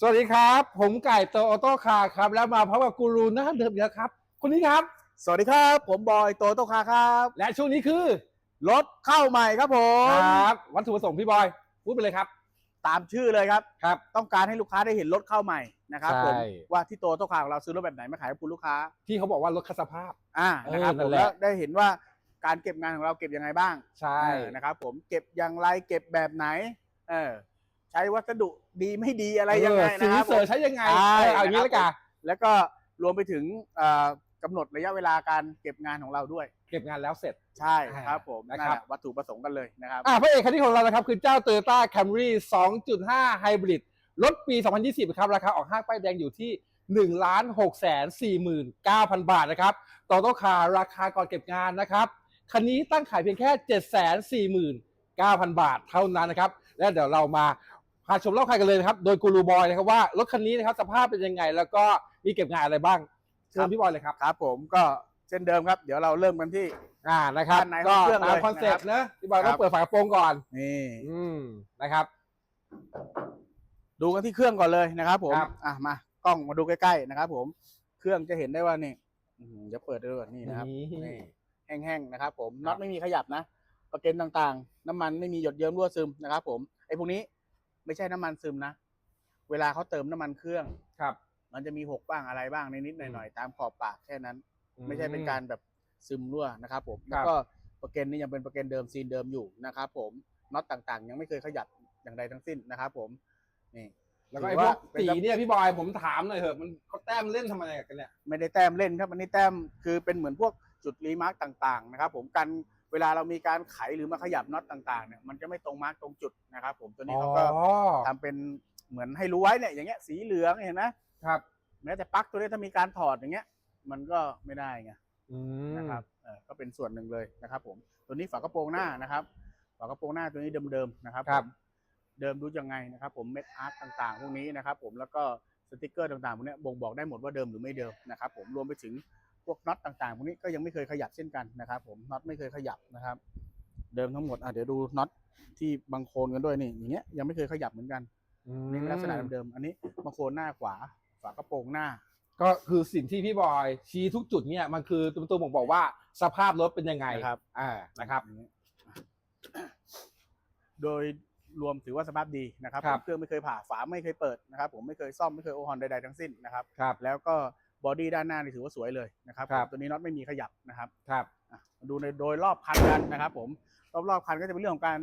สวัสดีครับ ผมไก่โตออโต้คาร์ครับ แล้วมาพบกับกูรูหน้าเดิมอีกแล้วครับคนนี้ครับ สวัสดีครับ ผมบอยโตโตคาครับ และช่วงนี้คือรถเข้าใหม่ครับผมครับวัตถุประสงค์พี่บอยพูดไปเลยครับ ตามชื่อเลยครับ ครับ ต้องการให้ลูกค้าได้เห็นรถเข้าใหม่นะครับใช่ ผมว่าที่โตโตคาของเราซื้อรถแบบไหนมาขายให้คุณลูกค้าที่เขาบอกว่ารถคัดสภาพ อ่าเออนะครับนั่ผมนแหละ แล้วได้เห็นว่าการเก็บงานของเราเก็บยังไงบ้างใช่เออนะครับผมเก็บอย่างไรเก็บแบบไหนเออ ใช้วัสดุดีไม่ดีอะไรยังไงเออสีนะครับเสผอมใช้ยังไงใช่ เออเอาอย่างนี้นะแล้วครักับนแล้วก็รวมไปถึงเอ่อกำหนดระยะเวลาการเก็บงานของเราด้วย เก็บงานแล้วเสร็จ ใช่ครับผมนะนั่นครับ แหละวัตถุประสงค์กันเลยนะครับ อ่าพระเอกคันนี้ของเรานะครับคือเจ้า Toyota Camry 2.5 Hybrid รถปี 2020 ครับ ราคาออกห้างป้ายแดงอยู่ที่ 1 6 4 9 0 0 0บาทนะครับต่อต้คาราคาก่อนเก็บงานนะครับ คันนี้ตั้งขายเพียงแค่ 749,000 บาทเท่านั้นนะครับ และเดี๋ยวเรามา พาชมรอบคันกันเลยนะครับ โดยกูรูบอยนะครับว่ารถคันนี้นะครับสภาพเป็นยังไง แล้วก็มีเก็บงานอะไรบ้างเชิญพี่บอยเลยครับครับผมก็เช่นเดิมครับ เดี๋ยวเราเริ่มกันที่ อ่านะครับด้านในก็ของเครื่องตามเลยคอนเซ็ปต์นะครับนะพี่บอยครัต้อบงเปิดฝากระโปรงก่อน นี่อืมนะครับ ดูกันที่เครื่องก่อนเลยนะครับผมครับ อะมากล้องมาดูใกล้ๆนะครับผมเครื่องจะเห็นได้ว่านี่อื้อหือจะเปิดได้ด้วยนี่นะครับนี่นี่แห้งๆนะครับผมน็อตไม่มีขยับนะ ประเก็นต่างๆ น้ำมันไม่มีหยดเยิ้มรั่วซึมนะครับผมไอ้พวกนี้ ไม่ใช่น้ำมันซึมนะ เวลาเขาเติมน้ำมันเครื่อง ครับ มันจะมีหกบ้างอะไรบ้างนิดๆหน่อยๆตามขอบปากแค่นั้น ไม่ใช่เป็นการแบบซึมรั่วนะครับ ผมครัแล้วบก็ประเกนนี่ยังเป็นประเกนเดิมซีนเดิมอยู่นะครับ ผมน็อตต่างๆ ยังไม่เคยขยับอย่างใดทั้งสิ้นนะครับ ผมนี่แล้วก็ถืไอ้อพวว่ากเป็นสีเนี่ยพี่บอยผมถามหน่อยเถอะมันเขาแต้มเล่นทำอะไรกันเนี่ย ไม่ได้แต้มเล่นครับอันนี้แต้มคือเป็นเหมือนพวกจุดรีมาร์กต่าง ๆ นะครับ ผมกัน เวลาเรามีการไขหรือมาขยับน็อตต่างๆเนี่ยมันจะไม่ตรงมาร์กตรงจุดนะครับผมตัวนี้เขาก็อ๋อ ทำเป็นเหมือนให้รู้ไว้เนี่ยอย่างเงี้ยสีเหลืองเห็นไหมครับ แม้แต่ปลั๊กตัวนี้ถ้ามีการถอดอย่างเงี้ย มันก็ไม่ได้ไง อืมนะครับเออก็เป็นส่วนหนึ่งเลยนะครับผม ตัวนี้ฝากระโปรงหน้านะครับ ฝากระโปรงหน้าตัวนี้เดิมๆนะครับครับผมเดิมดูยังไงนะครับ ผมเม็ดอาร์ตต่างๆ พวกนี้นะครับ ผมแล้วก็สติกเกอร์ต่างๆพวกเนี้ยบ่งบอกได้หมดว่าเดิมหรือไม่เดิมนะครับ ผมรวมไปถึง พวกน็อตต่างๆพวกนี้ก็ยังไม่เคยขยับเช่นกันนะครับ ผมน็อตไม่เคยขยับนะครับ เดิมทั้งหมดอะเดี๋ยวดูน็อตที่บางโคนกันด้วยนี่อย่างเงี้ยยังไม่เคยขยับเหมือนกันอืมนี่เป็นลักษณะเดิมๆอันนี้บางโคนหน้าขวาฝากระโปรงหน้า ก็คือสิ่งที่พี่บอยชี้ทุกจุดเนี่ยมันคือตัวตัวบ่งบอกว่าสภาพรถเป็นยังไงนะครับ อ่านะครับอย่างนี้โดยรวมถือว่าสภาพดีนะครับครับผมเครื่องไม่เคยผ่าฝาไม่เคยเปิดนะครับ ผมไม่เคยซ่อมไม่เคยโอฮอนใดๆทั้งสิ้นนะครับครับ แล้วก็ บอดี้ด้านหน้านี่ถือว่าสวยเลยนะครับครับผมตัวนี้น็อตไม่มีขยับนะครับครับอะมาดูในโดยรอบคันกันนะครับ ผมรอบรอบๆคันก็จะเป็นเรื่องของการ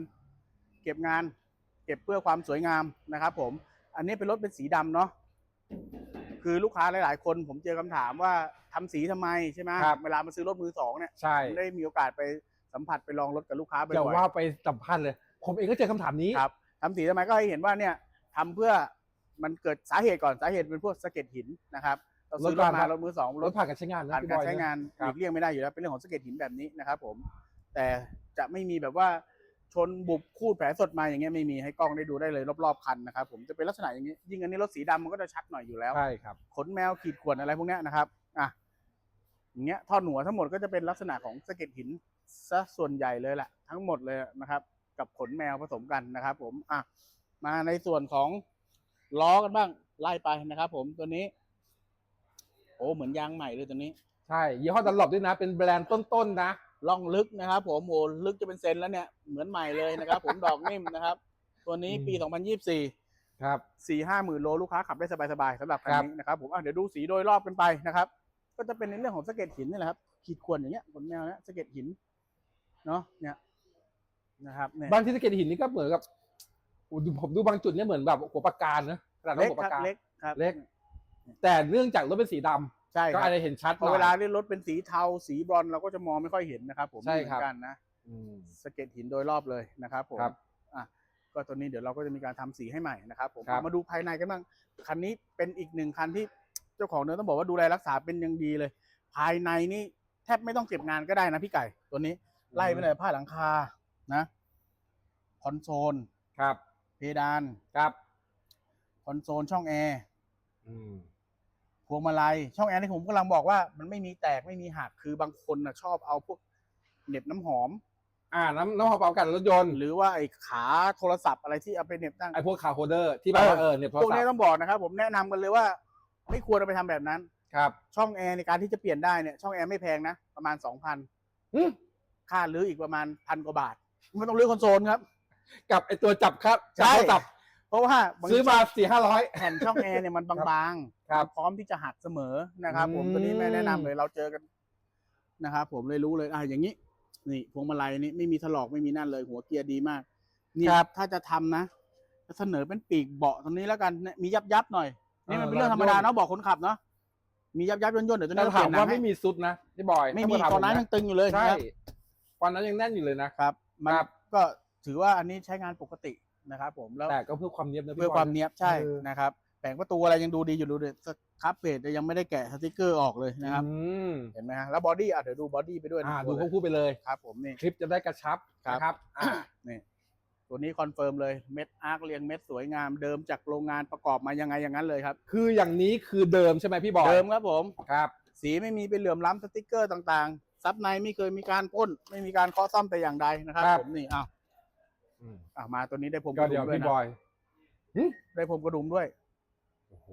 เก็บงาน เก็บเพื่อความสวยงามนะครับ ผม อันนี้เป็นรถเป็นสีดำเนาะคือลูกค้าหลาย ๆ คน ผมเจอคำถามว่าทำสีทำไมใช่ไหมครับ เวลามาซื้อรถมือสองเนี่ยใช่ผมได้มีโอกาสไปสัมผัสไปลองรถกับลูกค้าบ่อย่าอยๆว่าไปสัมพันธ์เลย ผมเองก็เจอคำถามนี้ครับทำสีทำไมก็ให้เห็นว่าเนี่ยทำเพื่อมันเกิดสาเหตุก่อนสาเหตุเป็นพวกสะเก็ดหินนะครับ เราซื้อรถมารถมือสองรรถถผ่านการใช้งานนะผ่านพี่บการอยใช้งานคหรับลีกเลี่ยงไม่ได้อยู่แล้วเป็นเรื่องของสะเก็ดหินแบบนี้นะครับผม แต่จะไม่มีแบบว่าชนบุบคูดแผลสดมาอย่างเงี้ยไม่มีให้กล้องได้ดูได้เลยรอบๆคันนะครับผมจะเป็นลักษณะอย่างนี้ยิ่งอันนี้รถสีดำมันก็จะชัดหน่อยอยู่แล้วใช่ครับขนแมวขีดข่วนอะไรพวกเนี้ยนะครับอะอย่างเงี้ยท่อนหัวทั้งหมดก็จะเป็นลักษณะของสะเก็ดหินซะส่วนใหญ่เลยแหละทั้งหมดเลยนะครับ กับขนแมวผสมกันนะครับ ผมอะมาในส่วนของล้อกันบ้างไล่ไปนะครับ ผมตัวนี้โอ้เหมือนยางใหม่เลยตัวนี้ ใช่ยี่ห้อดันหลบด้วยนะ เป็นแบรนด์ต้นๆนะล่องลึกนะครับผมโอ้ลึกจะเป็นเซนแล้วเนี่ยเหมือนใหม่เลยนะครับ ผมดอกนิ่มนะครับ ตัวนี้ปีอืม2024 ครับสี่ห้าหมื่นโลลูกค้าขับได้สบายๆสำหรับคันครับนี้นะครับผมอะเดี๋ยวดูสีโดยรอบกันไปนะครับ ก็จะเป็นในเรื่องของสะเก็ดหินนี่แหละครับขีดข่วนอย่างเงี้ยขนแมวเนี่ยสะเก็ดหินเนาะเนี่ยนะครับเนี่ยบางที่สะเก็ดหินนี่ก็เหมือนกับโอ้ดูผมดูบางจุดเนี่ยเหมือนแบบหัวปากกานะขนาดเล็กหัวครัปาบกกาเล็กครับเล็ก แต่เนื่องจากรถเป็นสีดำใช่คก็รับอาจจะเห็นชัดพอหน่อย เวลาเล่นรถเป็นสีเทาสีบรอนซ์เราก็จะมองไม่ค่อยเห็นนะครับ ผมใช่ไม่เหมืครัอบนกันนะอืมสะเก็ดหินโดยรอบเลยนะครับผมครับอะก็ตัวนี้เดี๋ยวเราก็จะมีการทำสีให้ใหม่นะครับผมครับ มาดูภายในกันบ้างคันนี้เป็นอีกหนึ่งคันที่เจ้าของเดิมต้องบอกว่าดูแลรักษาเป็นอย่างดีเลย ภายในนี่แทบไม่ต้องเก็บงานก็ได้นะพี่ไก่ตัวนี้ ไล่ไปเลยผ้าหลังคานะคอนโซล ครับเพดาน ครับคอนโซลช่องแอร์ อืม พวงมาลัยช่องแอร์ที่ผมกำลังบอกว่ามันไม่มีแตกไม่มีหักคือบางคนนะชอบเอาพวกเหน็บน้ำหอม อ่าน้ำน้ำหอมปรับอากาศรถยนต์ หรือว่าไอ้ขาโทรศัพท์อะไรที่เอาไปเหน็บตั้งไอพวกคาร์โฮเดอร์ที่แบบว่าเออเนี่ยโทรพวกศัพนี้ท์ต้องบอกนะครับ ผมแนะนำกันเลยว่า ไม่ควรเอาไปทำแบบนั้นครับ ช่องแอร์ในการที่จะเปลี่ยนได้เนี่ยช่องแอร์ไม่แพงนะประมาณสองพันอืมค่ารื้ออีกประมาณพันกว่าบาทไม่ต้องรื้อคอนโซลครับ กับไอตัวจับครับใช่จับโทรศัพท์ เพราะว่าบงทีซื้อมาสี่ห้าร้อย แผ่นช่องแอร์เนี่ยมันบางๆครับมันพร้อมที่จะหักเสมอนะครับ ผมอืม ตัวนี้ไม่แนะนำเลยเราเจอกันนะครับผมเลยรู้เลยอะอย่างนี้นี่พวงมาลัยนี่ไม่มีถลอกไม่มีนั่นเลย หัวเกียร์ดีมากนี่ถ้าจะทำนะจะเสนอเป็นปีกเบาะตรงนี้แล้วกันเนี่ยมียับยับๆหน่อยนี่มันเป็นเรื่องธรรมดาเนาะเบอกคนขับเนาะมียับยับย่นย่นๆเดี๋ยวตัวแต่นี้เราเปถาลี่มยนหนัว่างให้ไม่มีซุดนะพี่บอยไม่มีถ้าาตอนนั้นถายังตึงอยู่เลยใช่นะครับ ตอนนั้นยังแน่นอยู่เลยนะครับ มันครับ ก็ถือว่าอันนี้ใช้งานปกติ นะครับผมแล้วแต่ก็เพื่อความเนียบนะพี่เพื่อบยความเนี้ยบใช่เออ นะครับแผงประตูอะไรยังดูดีอยู่ดูเด็ดครับเพจยังไม่ได้แกะสติกเกอร์ออกเลยนะครับ อืมเห็นไหมฮะแล้วบอดี้อะเดี๋ยวดูบอดี้ไปด้วยนะอ่าตัดูวควบคู่ไปเลย ครับผมนี่ คลิปจะได้กระชับครับ นะครับอ่านี่ตัวนี้คอนเฟิร์มเลยเม็ดอาร์คเรียงเม็ดสวยงามเดิมจากโรงงานประกอบมายังไงอย่างนั้นเลยครับ คืออย่างนี้คือเดิมใช่ไหมพี่บอยเดิมครับผม ครับ สีไม่มีเป็นเหลื่อมล้ำสติกเกอร์ต่างๆ ซับในไม่เคยมีการพ่นไม่มีการเคาะซ่อมแต่อย่างใดนะครับครับ ผมนี่อ้าว อืมอะมาตัวนี้ได้ผมก็กระดุเดี๋ยวมด้วยพี่นะบอยได้ผมกระดุมด้วย โอ้โห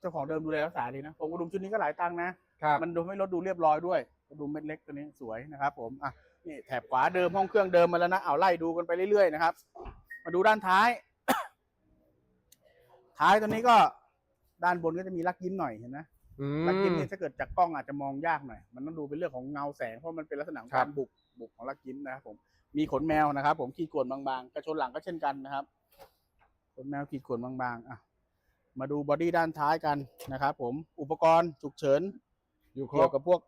เจ้าของเดิมดูแลรักษาดีนะผมกระดุมชุดนี้ก็หลายตังค์นะ ครับมันดูให้รถดูเรียบร้อยด้วยกระดุมเม็ดเล็กตัวนี้สวยนะครับ ผมอะนี่แถบขวาเดิมห้องเครื่องเดิมมาแล้วนะเอาไล่ดูกันไปเรื่อยๆนะครับ มาดูด้านท้าย ท้ายตัวนี้ก็ด้านบนก็จะมีลักยิ้มหน่อยเห็นไหมอืลักยิ้มมนี่ถ้าเกิดจากกล้องอาจจะมองยากหน่อย มันต้องดูเป็นเรื่องของเงาแสงเพราะมันเป็นลักษณะของครักาบ รบุกบุกของลักยิ้มนะครับผม มีขนแมวนะครับ ผมขีดข่วนบางๆ กระชนหลังก็เช่นกันนะครับ ขนแมวขีดข่วนบางๆอะมาดูบอดี้ด้านท้ายกันนะครับผมอุปกรณ์ฉุกเฉินอยู่ครเกี่ยบวกับพวก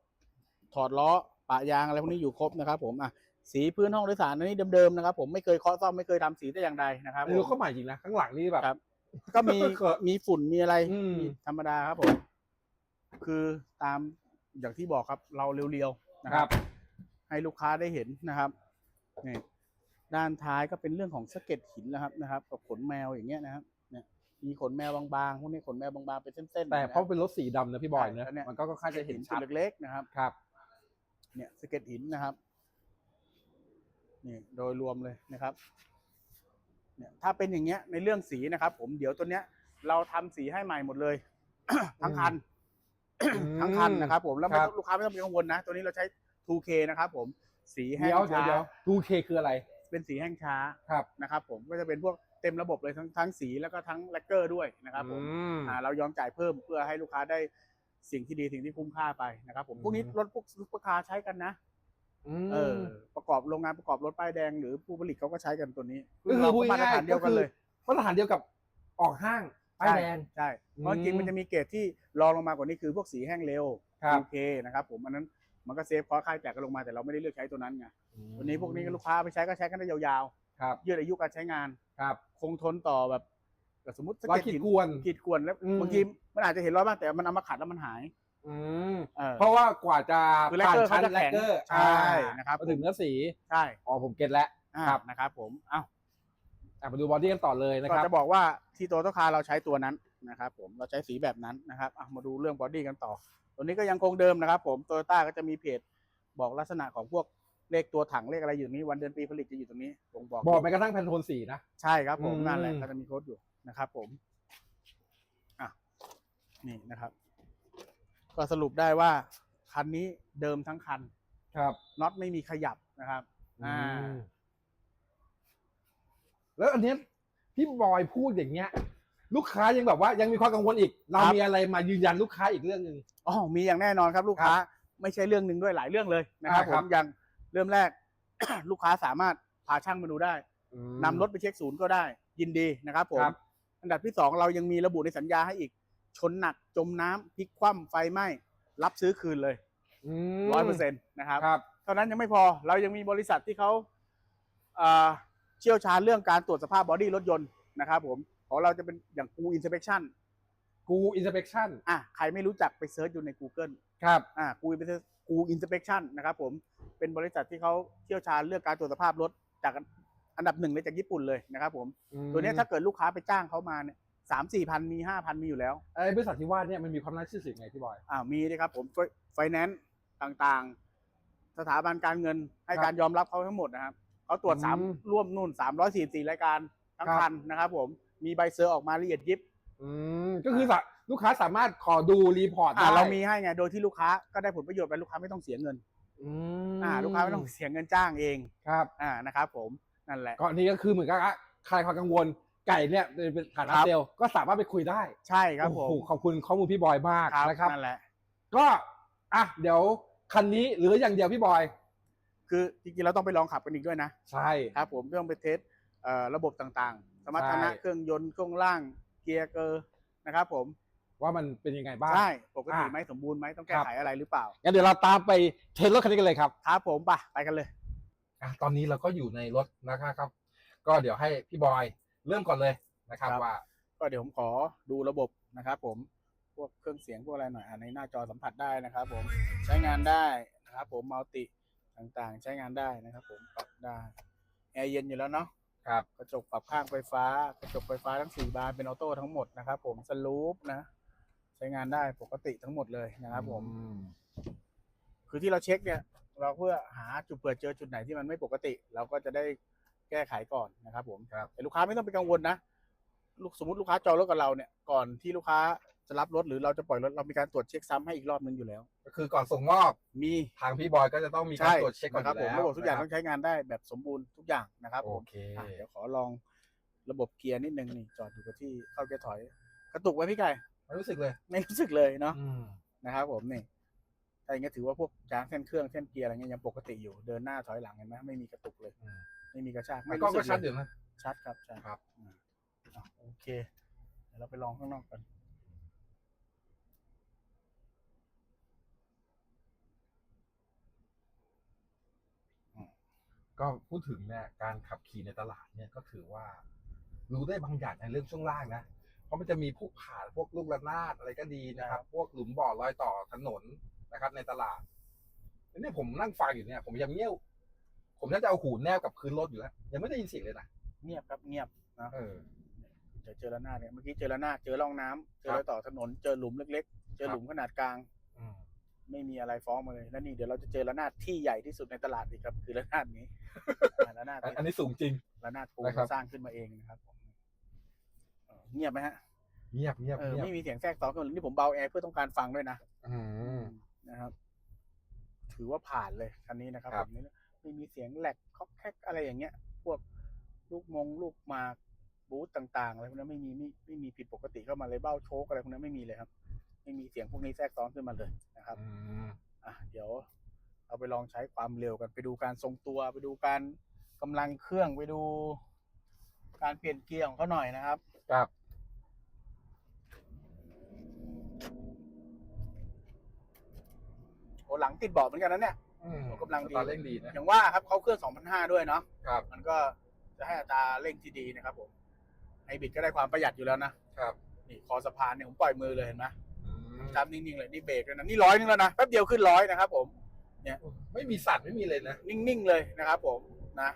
ถอดล้อปะยางอะไรพวกนี้อยู่ครบนะครับ ผมอะสีพื้นห้องโดยสารอันนี้เดิมๆนะครับผมไม่เคยเคาะซ่อมไม่เคยทำสีแต่อย่างใดนะครับอันนี้รถเข้าใหม่จริงนะข้างหลังนี่แบบครับก็มีเขินมีฝุ่นมีอะไรอืมมีธรรมดาครับผม คือตามอย่างที่บอกครับเราเรียวๆนะคครัรับบให้ลูกค้าได้เห็นนะครับ นี่ด้านท้ายก็เป็นเรื่องของสะเก็ดหินนะครับนะครับ กับขนแมวอย่างเงี้ยนะครับเนี่ยมีขนแมวบางๆพวกนี้ขนแมวบางๆเป็นเส้นๆแต่นคบเพราะเป็นรถสีดำนะพี่บอยใช่นะแล้วเนี่ยมันก็ค่อนข้างจะเห็นจุชัดดเล็กๆนะครับครับ เนี่ยสะเก็ดหินนะครับนี่โดยรวมเลยนะครับเนี่ยถ้าเป็นอย่างเงี้ยในเรื่องสีนะครับ ผมเดี๋ยวตัวเนี้ย เราทำสีให้ใหม่หมดเลย ทั้งคันมทั้งคันนะครับ ผมแล้วไม่ครับต้องลูกค้าไม่ต้องเป็นกังวลนะ ตัวนี้เราใช้ 2K นะครับผม สีแห้เดี๋งยวเดี๋ยวช้าเดี๋ยวดูเคคืออะไร เป็นสีแห้งช้าครับ นะครับผมก็จะเป็นพวกเต็มระบบเลยทั้งทั้งสีแล้วก็ทั้งแลกเกอร์ด้วยนะครับผมอืมอ่าเรายอมจ่ายเพิ่มเพื่อให้ลูกค้าได้สิ่งที่ดีสิ่งที่คุ้มค่าไปนะครับผมพวกนี้อืมรถพวกซุปเปอร์คาร์ใช้กันนะมเออประกอบโรงงานประกอบรถป้ายแดงหรือผู้ผลิตเขาก็ใช้กันตัวนี้ก็คือเราพูดก็มาตรง่ายฐานๆเดียวกันเลยก็คือมาตรฐานเดียวกับออกห้างป้ายแดง ใช่ เพราะจริงๆมันจะมีเกรดที่รองลงมากกว่านี้คือพวกสีแห้งเร็วครับ โอเคนะครับผมอันนั้น มันก็เซฟคอร์ค่าใช้จ่ายกันลงมาแต่เราไม่ได้เลือกใช้ตัวนั้นไงตัวนี้พวกนี้ก็ลูกค้าไปใช้ก็ใช้กันได้ยาวครับๆยืดอายุการใช้งานครับ คงทนต่อแบบสมมติสะรอยเก็ดขีดหินกวนขีดกวนแล้วอืมบางทีมันอาจจะเห็นรอยบ้างแต่มันเอามาขัดแล้วมันหายอืมเออเพราะว่ากว่าจะคือแลกผ่านเกอร์ชั้นเขาจะแลแข็กงเกอร์ใช่นะครับมาถึงเนื้อสีใช่อ๋อผมเก็ตแล้วอ่าครับนะครับ ผมอ้าวอะมาดูบอดี้กันต่อเลยนะคก็รับจะบอกว่าที่โตโตคาเราใช้ตัวนั้น นะครับผมเราใช้สีแบบนั้นนะครับอะมาดูเรื่องบอดี้กันต่อ ตัวนี้ก็ยังคงเดิมนะครับ ผมโตโยต้าก็จะมีเพจบอกลักษณะของพวกเลขตัวถังเลขอะไรอยู่ตรงนี้วันเดือนปีผลิตจะอยู่ตรงนี้บ่งบอกบอกแม้กระทั่งแพนโทนสีนะใช่ครับผมอืมนั่นแหละก็จะมีโค้ดอยู่นะครับ ผมอะนี่นะครับ ก็สรุปได้ว่าคันนี้เดิมทั้งคัน ครับน็อตไม่มีขยับนะครับอ่ามแล้วอันเนี้ยพี่บอยพูดอย่างเงี้ย ลูกค้ายังแบบว่ายังมีความกังวลอีก เราครับ มีอะไรมายืนยันลูกค้าอีกเรื่องหนึ่ง อ๋อมีอย่างแน่นอนครับลูกค้าไม่ใช่เรื่องหนึ่งด้วยหลายเรื่องเลยนะครับอ่าผครับ มอย่างเริ่มแรก ลูกค้าสามารถพาช่างมาดูได้อืมนำรถไปเช็คศูนย์ก็ได้ ยินดีนะครับผมครับ อันดับที่สองเรายังมีระบุในสัญญาให้อีก ชนหนักจมน้ำพลิกคว่ำไฟไหม้รับซื้อคืนเลยมร้อยเปอร์เซ็นต์นะครับ ครับ เท่านั้นยังไม่พอเรายังมีบริษัทที่เขาอ่าเชี่ยวชาญเรื่องการตรวจสภาพบอดี้รถยนต์นะครับผม ของเราจะเป็นอย่างกูอินสเป t ชั่นกูอินสเปคชั่นอะใครไม่รู้จักไปเซิร์ชอยู่ใน Google ครับ อ่ากูอินกูอินสเป t ชั่นนะครับผมเป็นบริษัทที่เขาเชี่ยวชาญเรื่องการตรวจสภาพรถจากอันดับหนึ่งเลยจากญี่ปุ่นเลยนะครับผมตัวเนี้ยถ้าเกิดลูกค้าไปจ้างเขามาเนี่ยสามสี่พันมีห้าพันมีอยู่แล้ว ไอ้บริษัทที่ว่าเนี่ยมันมีความน่าเชื่อถือไงพี่บอย อ่ามีนะครับผมไฟแนนซ์ต่างสถาบันการเงินให้ครับการยอมรับเขาทั้งหมดนะครับเขาตรวจสามอืมร่วมนู่นสามร้อยสี่สี่รายการทั้งครับ คันนะครับผม มีใบเซอร์ออกมาละเอียดยิบอืมก็คือสะลูกค้าสามารถขอดูรีพอร์ตอ่าได้เรามีให้ไงโดยที่ลูกค้าก็ได้ผลประโยชน์ไปลูกค้าไม่ต้องเสียเงินอืมอ่าลูกค้าไม่ต้องเสียเงินจ้างเองครับอ่านะครับผมนั่นแหละ ก็อันนี้ก็คือเหมือนกับว่าใครความกังวลไก่เนี่ยเป็นฐานะครับ เซลล์ก็สามารถไปคุยได้ใช่ครับผมโอ้โหขอบคุณข้อมูลพี่บอยมากนะครับ นั่นแหละ ก็อะเดี๋ยวคันนี้เหรืออย่างเดียวพี่บอย คือจริงๆเราต้องไปลองขับกันอีกด้วยนะ ใช่ ครับผมต้องไปเทสเอ่อระบบต่างๆ สมรรถนะใช่ เครื่องยนต์เครื่องล่างเกียร์เกอร์นะครับผมว่ามันเป็นยังไงบ้าง ใช่ปกติอะไหมสมบูรณ์ไหมต้องแก้ครับ ไขอะไรหรือเปล่างั้นเดี๋ยวเราตามไปเทสรถคันนี้กันเลยครับครับผมไปไปกันเลย อะตอนนี้เราก็อยู่ในรถนะครับ ก็เดี๋ยวให้พี่บอยเริ่มก่อนเลยนะครับครับ ว่า ก็เดี๋ยวผมขอดูระบบนะครับผมพวกเครื่องเสียงพวกอะไรหน่อยอะในหน้าจอสัมผัสได้นะครับผมใช้งานได้นะครับผมมัลติต่างๆ ใช้งานได้นะครับผมปรับได้แอร์เย็นอยู่แล้วเนาะ ครับกระจกปรับข้างไฟฟ้ากระจกไฟฟ้าทั้งสี่บานเป็นออโต้ทั้งหมดนะครับผมสลูปนะ ใช้งานได้ปกติทั้งหมดเลยนะครับผม อืมคือที่เราเช็คเนี่ย เราเพื่อหาจุดเปิดเจอจุดไหนที่มันไม่ปกติ เราก็จะได้แก้ไขก่อนนะครับผมครับแต่ลูกค้าไม่ต้องไปกังวลนะลูกสมมติลูกค้าจองรถกับเราเนี่ยก่อนที่ลูกค้า จะรับรถหรือเราจะปล่อยรถเรามีการตรวจเช็คซ้ำให้อีกรอบนึงอยู่แล้ว ก็คือก่อนส่งมอบมีทางพี่บอยก็จะต้องมีการใช่ตรวจเช็คก่อนนะครับอผมยู่แล้วระบบทุกอย่างนะคต้องใช้งานได้แบบสมบูรณ์ทุกอย่างนะครับโอผมเคอะเดี๋ยวขอลองระบบเกียร์นิดนึงนี่จอดอยู่กับที่เข้าเกียร์ถอย กระตุกไหมพี่ไก่ไม่รู้สึกเลยไม่รู้สึกเลยเนาะ อืมนะครับผมนี่ถ้าอย่างเงี้ยถือว่าพวกจางเส้นเครื่องเส้นเกียร์อะไรเงี้ยยังปกติอยู่เดินหน้าถอยหลังเห็นไหมไม่มีกระตุกเลย อืมไม่มีกระชากมันไม่ก็รู้สึก็กชัดอเลยยู่นะ ชัดครับชัดครับอ่าอะโอเคเดี๋ยวเราไปลองข้างนอกกัน ก็พูดถึงเนี่ยการขับขี่ในตลาดเนี่ยก็ถือว่า รู้ได้บางอย่างในเรื่องช่วงล่างนะเพราะมันจะมีพวกผ่านพวกลูกระนาดอะไรก็ดีนะครับ พวกหลุมบ่อรอยต่อถนนนะครับ ในตลาดแล้วเนี่ยผมนั่งฟังอยู่เนี่ย ผมยังเงี้ยวผมน่าจะเอาหูแนบกับพื้นรถอยู่แล้วยังไม่ได้ยินเสียงเลยนะเงียบครับเงียบนะเออเดี๋ยวเจอระนาดเนี่ยเมื่อกี้เจอระนาดเจอร่องน้ำเจอครับรอยต่อถนนเจอหลุมเล็ก ๆ เจอครับหลุมขนาดกลางอืม ไม่มีอะไรฟ้องมาเลยแล้วนี่เดี๋ยวเราจะเจอระนาดที่ใหญ่ที่สุดในตลาดอีกครับ คือระนาดนี้อ่าระนาดอันนี้อันนี้สูงจริงระนาดปูนะครับสร้างขึ้นมาเองนะครับผมเออเงียบไหมฮะ เงียบเงียบเออเงียบไม่มีเสียงแทรกซ้อนกันนี่ผมเบาแอร์เพื่อต้องการฟังด้วยนะอืมนะครับ ถือว่าผ่านเลยคันนี้นะครับครัผบมนี่ไม่มีเสียงแหลกคอกแคกอะไรอย่างเงี้ย พวกลูกมงลูกหมากบูธต่างๆอะไรพวกนั้นไม่มีไม่ไม่มีผิดปกติเข้ามาเลยเบ้าโชกอะไรพวกนั้นไม่มีเลยครับ ไม่มีเสียงพวกนี้แทรกซ้อนขึ้นมาเลยนะครับอืมอะเดี๋ยวเราไปลองใช้ความเร็วกันไปดูการทรงตัว ไปดูการกำลังเครื่องไปดู การเปลี่ยนเกียร์ของเขาหน่อยนะครับ ครับโอ้หลังติดเบาะเหมือนกันนะเนี่ยอืมกำลังดีตาเร่งดีนะอย่างว่าครับเขาเครื่อง 2,500 ด้วยเนาะครับ มันก็จะให้อัตราเร่งที่ดีนะครับผมไฮบริดก็ได้ความประหยัดอยู่แล้วนะครับ นี่คอสะพานเนี่ยผมปล่อยมือเลยเห็นไหมอืม จำนิ่งๆเลยนี่เบรกเลยนะนี่ร้อยนึงแล้วนะแป๊บเดียวขึ้นร้อยนะครับผม ไม่มีสั่นไม่มีเลยนะ นิ่งๆเลยนะครับผมนะ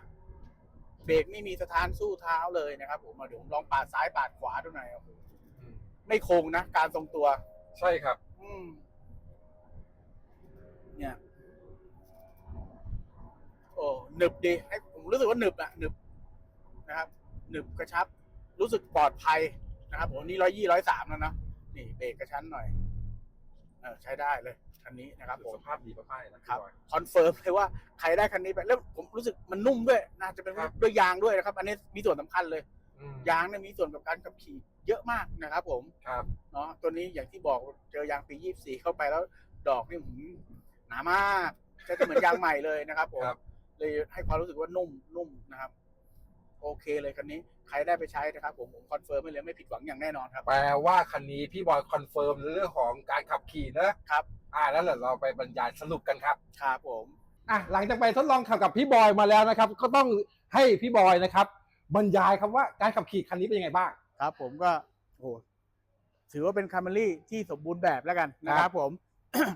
เบรกไม่มีสถานสู้เท้าเลยนะครับผมมาเดี๋ยวผมลองปาดซ้ายปาดขวาดูหน่อยโอ้โหไม่โค้งนะการทรงตัว ใช่ครับ อืม เนี่ย โอ้หนึบดีให้ผมรู้สึกว่าหนึบอะหนึบนะครับ หนึบกระชับ รู้สึกปลอดภัยนะครับผมนี่ร้อยยี่ร้อยสามแล้วนะ นี่เบรกกระชั้นหน่อยเออใช้ได้เลยคันนี้นะครับผมสภาพดีมากๆนะครับพี่อยคอนเฟิร์มเลยว่าใครได้คันนี้ไปแล้วผมรู้สึกมันนุ่มด้วยน่าจะเป็นครับด้วยยางด้วยนะครับ อันนี้มีส่วนสำคัญเลยอืมยางเนี่ยมีส่วนกับการขับขี่เยอะมากนะครับ ผมครับเนาะตัวนี้อย่างที่บอกเจอยางปียี่สี่เข้าไปแล้ว ดอกนี่หืมหนามากจะจะเหมือนยางใหม่เลยนะครับผมครับเลยให้ความรู้สึกว่านุ่มนุ่มนะครับ โอเคเลยคันนี้ ใครได้ไปใช้นะครับผมผมคอนเฟิร์มไม่เลยไม่ผิดหวังอย่างแน่นอนครับ แปลว่าคันนี้พี่บอยคอนเฟิร์มในเรื่องของการขับขี่นะครับ อ่าแล้วเดี๋ยวเราไปบรรยายสรุปกันครับ ครับผมอะหลังจากไปทดลองขับกับพี่บอยมาแล้วนะครับ ก็ต้องให้พี่บอยนะครับ บรรยายครับว่าการขับขี่คันนี้เป็นยังไงบ้าง ครับ ผมก็โอ้โหถือว่าเป็นคาร์มรี่ที่สมบูรณ์แบบแล้วกันนะคครัรับบผม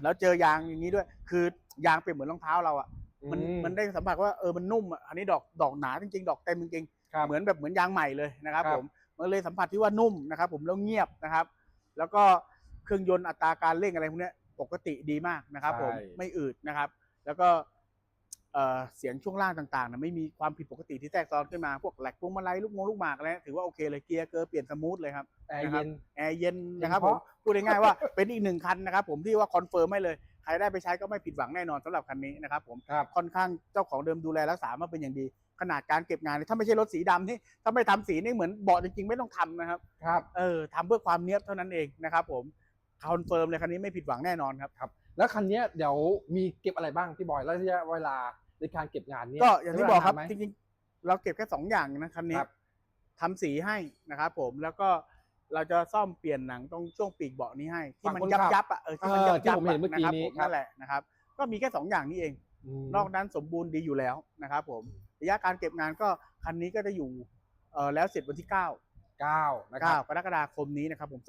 แล้วเจอยางอย่างนี้ด้วย คือยางเป็นเหมือนรองเท้าเราอะมันอืมันได้สัมผัสว่าเออมันนุ่มอะอันนี้ดอกดอกหนาจริงๆ ดอกเต็มจริงครับๆ เหมือนแบบเหมือนยางใหม่เลยนะครับครับผมมันเลยสัมผัสที่ว่านุ่มนะครับ ผมแล้วเงียบนะครับ แล้วก็เครื่องยนต์อัตราการเร่งอะไรพวกเนี้ยปกติดีมากนะครับ ผมใช่ไม่อืดนะครับ แล้วก็เอ่อเสียงช่วงล่างต่างๆนะไม่มีความผิดปกติที่แทรกซ้อนขึ้นมา พวกแหลกพวงมาลัยลูกมงลูกหมากอะไรถือว่าโอเคเลยเกียร์เกอร์เปลี่ยนสมูทเลยครับแอร์เย็นแอร์เย็นนะครับเพผราะมพูดง่ายๆว่าเป็นอีกหนึ่งคันนะครับ ผมที่ว่าคอนเฟิร์มให้เลยใครได้ไปใช้ก็ไม่ผิดหวังแน่นอนสำหรับคันนี้นะครับผมครับค่อนข้างเจ้าของเดิมดูแลรักษามาเป็นอย่างดี ขนาดการเก็บงานนี่ถ้าไม่ใช่รถสีดำนี่ถ้าไม่ทำสีนี่เหมือนเบาะจริงๆไม่ต้องทำนะครับครับเออทำเพื่อความเนี้ยบเท่านั้นเองนะครับผมคอนเฟิร์มเลยคันนี้ไม่ผิดหวังแน่นอนครับแล้วคันเนี้ยเดี๋ยวมีเก็บอะไรบ้างพี่บอยแล้วระยะเวลาในการเก็บงานเนี่ยก็อย่างที่บอกครับใช้เวลนนไหมจริงๆ เราเก็บแค่สองอย่างนะคันนี้ครับทำสีให้นะครับผมแล้วก็เราจะซ่อมเปลี่ยนหนังตรงช่วงปีกเบาะนี้ให้ ที่มันฝั่งคนยับขับยับๆอะเออที่มันเอยัอบที่ยับผมเห็นเมื่อกี้นะครับนี้ผมครับนั่นแหละนะครับ ก็มีแค่สองอย่างนี้เองมนอกนั้นสมบูรณ์ดีอยู่แล้วนะครับผม ระยะการเก็บงานก็คันนี้ก็จะอยู่เออแล้วเสร็จวันที่9เก้านะครับ9กรกฎาคมนี้นะครับผม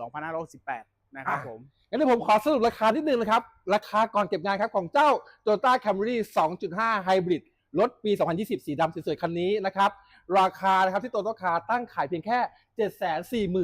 2568นะครับอะผม งั้นเดี๋ยวผมขอสรุปราคานิดนึงนะครับ ราคาก่อนเก็บงานครับของเจ้า Toyota Camry 2.5 Hybrid รถปี 2020 สีดำสวยๆคันนี้นะครับ ราคานะครับที่โตโตคาตั้งขายเพียงแค่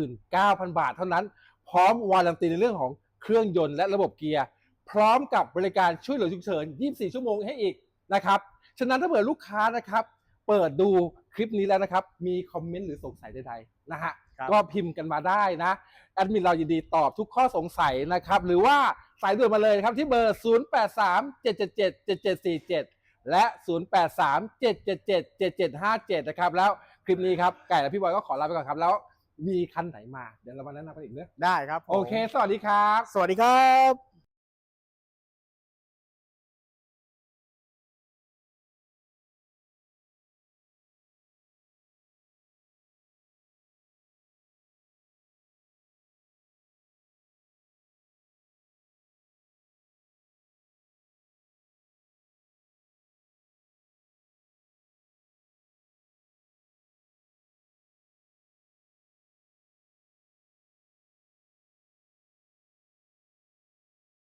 749,000 บาทเท่านั้น พร้อมวารันตีในเรื่องของเครื่องยนต์และระบบเกียร์ พร้อมกับบริการช่วยเหลือฉุกเฉิน 24 ชั่วโมงให้อีกนะครับ ฉะนั้นถ้าเผื่อลูกค้านะครับ เปิดดูคลิปนี้แล้วนะครับ มีคอมเมนต์หรือสงสัยใดๆนะฮะครับ ก็พิมพ์กันมาได้นะแอดมินเรายินดีตอบทุกข้อสงสัยนะครับ หรือว่าสายด่วนมาเลยนะครับที่เบอร์ 0837777747 และ 0837777757 นะครับแล้วคลิปนี้ครับไก่และพี่บอยก็ขอลาไปก่อนครับแล้วมีคันไหนมาเดี๋ยวเรามาแนะนำกันอีกเนอะได้ครับผมโอเค สวัสดีครับ สวัสดีครับ